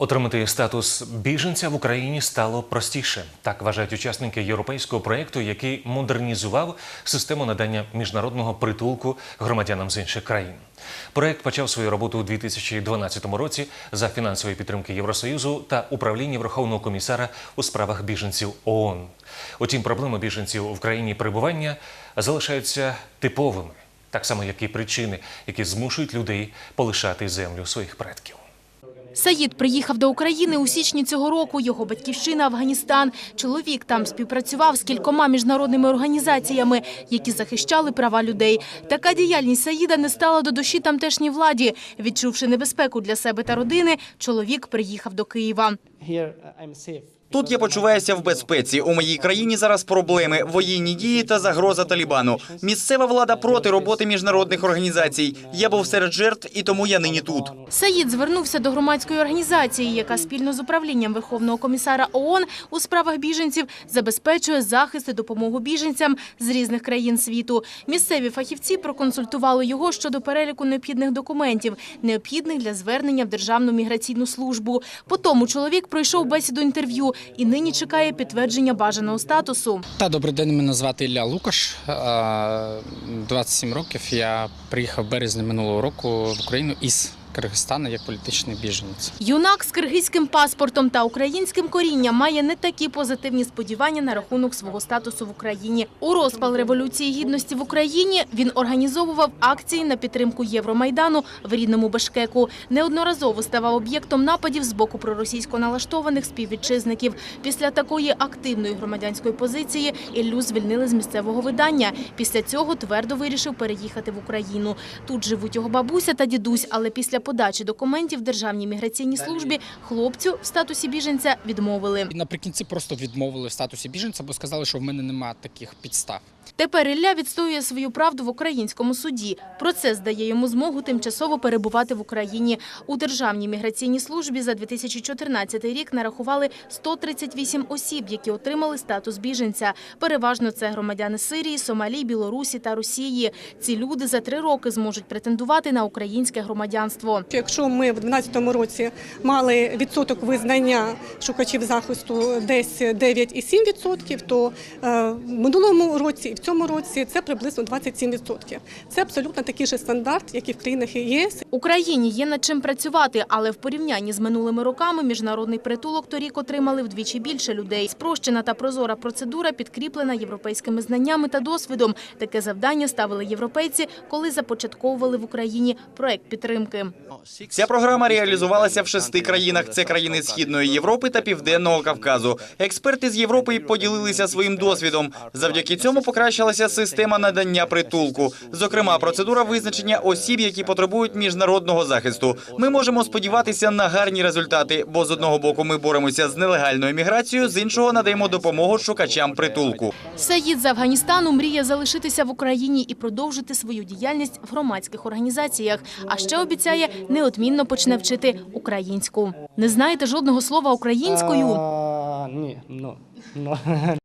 Отримати статус біженця в Україні стало простіше. Так вважають учасники європейського проєкту, який модернізував систему надання міжнародного притулку громадянам з інших країн. Проєкт почав свою роботу у 2012 році за фінансової підтримки Євросоюзу та управління Верховного комісара у справах біженців ООН. Утім, проблеми біженців в країні перебування залишаються типовими, так само як і причини, які змушують людей полишати землю своїх предків. Саїд приїхав до України у січні цього року. Його батьківщина – Афганістан. Чоловік там співпрацював з кількома міжнародними організаціями, які захищали права людей. Така діяльність Саїда не стала до душі тамтешній владі. Відчувши небезпеку для себе та родини, чоловік приїхав до Києва. Тут я почуваюся в безпеці. У моїй країні зараз проблеми, воєнні дії та загроза Талібану. Місцева влада проти роботи міжнародних організацій. Я був серед жертв, і тому я нині тут. Саїд звернувся до громадської організації, яка спільно з управлінням Верховного комісара ООН у справах біженців забезпечує захист і допомогу біженцям з різних країн світу. Місцеві фахівці проконсультували його щодо переліку необхідних документів, необхідних для звернення в Державну міграційну службу. Потім чоловік пройшов бесіду інтерв'ю і нині чекає підтвердження бажаного статусу. Та добрий день. Мене звати Ілля Лукаш. е, 27 років. Я приїхав в березні минулого року в Україну із Киргизстану як політичний біженець. Юнак з киргизьким паспортом та українським корінням має не такі позитивні сподівання на рахунок свого статусу в Україні. У розпал революції гідності в Україні він організовував акції на підтримку Євромайдану в рідному Бешкеку. Неодноразово ставав об'єктом нападів з боку проросійсько налаштованих співвітчизників. Після такої активної громадянської позиції Іллю звільнили з місцевого видання. Після цього твердо вирішив переїхати в Україну. Тут живуть його бабуся та дідусь, але після подачі документів Державній міграційній службі хлопцю в статусі біженця відмовили. Наприкінці просто відмовили в статусі біженця, бо сказали, що в мене немає таких підстав. Тепер Ілля відстоює свою правду в українському суді. Процес дає йому змогу тимчасово перебувати в Україні. У Державній міграційній службі за 2014 рік нарахували 138 осіб, які отримали статус біженця. Переважно це громадяни Сирії, Сомалі, Білорусі та Росії. Ці люди за три роки зможуть претендувати на українське громадянство. Якщо ми в 2012 році мали відсоток визнання шукачів захисту десь 9,7%, то е, в минулому році в цьому році це приблизно 27%. Це абсолютно такий же стандарт, як і в країнах ЄС. Україні є над чим працювати, але в порівнянні з минулими роками міжнародний притулок торік отримали вдвічі більше людей. Спрощена та прозора процедура підкріплена європейськими знаннями та досвідом. Таке завдання ставили європейці, коли започатковували в Україні проект підтримки. Ця програма реалізувалася в шести країнах. Це країни Східної Європи та Південного Кавказу. Експерти з Європи поділилися своїм досвідом. Завдяки цьому покращилася система надання притулку. Зокрема, процедура визначення осіб, які потребують міжнародного захисту. Ми можемо сподіватися на гарні результати, бо з одного боку ми боремося з нелегальною міграцією, з іншого надаємо допомогу шукачам притулку. Саїд з Афганістану мріє залишитися в Україні і продовжити свою діяльність в громадських організаціях. А ще обіцяє неодмінно почне вчити українську. Не знаєте жодного слова українською? Ні, no, no.